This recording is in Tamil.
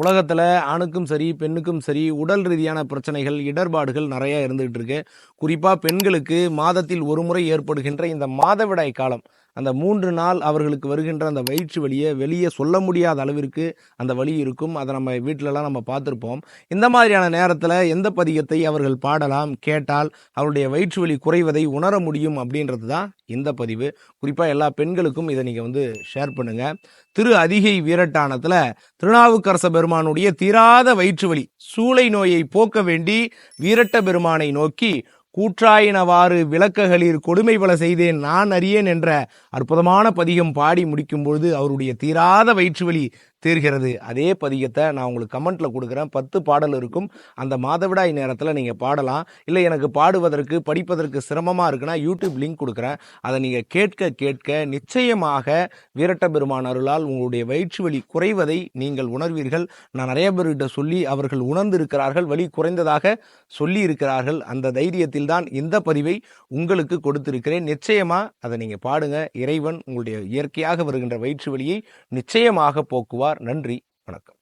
உலகத்தில் ஆணுக்கும் சரி பெண்ணுக்கும் சரி உடல் ரீதியான பிரச்சனைகள் இடர்பாடுகள் நிறையா இருந்துகிட்டு இருக்கு. குறிப்பாக பெண்களுக்கு மாதத்தில் ஒரு முறை ஏற்படுகின்ற இந்த மாதவிடாய் காலம். அந்த மூன்று நாள் அவர்களுக்கு வருகின்ற அந்த வயிற்று வலியை வெளியே சொல்ல முடியாத அளவிற்கு அந்த வலி இருக்கும். அதை நம்ம வீட்டிலலாம் நம்ம பார்த்துருப்போம். இந்த மாதிரியான நேரத்தில் எந்த பதிகத்தை அவர்கள் பாடலாம் கேட்டால் அவருடைய வயிற்று வலி குறைவதை உணர முடியும் அப்படின்றது தான் இந்த பதிவு. குறிப்பாக எல்லா பெண்களுக்கும் இதை நீங்கள் வந்து ஷேர் பண்ணுங்கள் திரு அதிகை வீரட்டானத்தில் திருநாவுக்கரச பெருமானுடைய தீராத வயிற்று வலி சூளை நோயை போக்க வேண்டி வீரட்ட பெருமானை நோக்கி கூற்றாயினவாறு விளக்ககளில் கொடுமை பல செய்தேன் நான் அறியேன் என்ற அற்புதமான பதிகம் பாடி முடிக்கும் பொழுது அவருடைய தீராத வயிற்று வலி தீர்கிறது. அதே பதிகத்தை நான் உங்களுக்கு கமெண்ட்ல கொடுக்குறேன். பத்து பாடல் இருக்கும். அந்த மாதவிடாய் நேரத்தில் நீங்கள் பாடலாம். இல்லை எனக்கு பாடுவதற்கு படிப்பதற்கு சிரமமாக இருக்குன்னா யூடியூப் லிங்க் கொடுக்குறேன். அதை நீங்கள் கேட்க கேட்க நிச்சயமாக வீரட்ட பெருமான் அருளால் உங்களுடைய வயிற்று வலி குறைவதை நீங்கள் உணர்வீர்கள். நான் நிறைய பேர்கிட்ட சொல்லி அவர்கள் உணர்ந்து இருக்கிறார்கள் வலி குறைந்ததாக சொல்லி இருக்கிறார்கள் அந்த தைரியத்தில் தான் இந்த பதிவை உங்களுக்கு கொடுத்திருக்கிறேன். நிச்சயமாக அதை நீங்கள் பாடுங்க. இறைவன் உங்களுடைய இயற்கையாக வருகின்ற வயிற்று வலியை நிச்சயமாக போக்குவார். நன்றி வணக்கம்.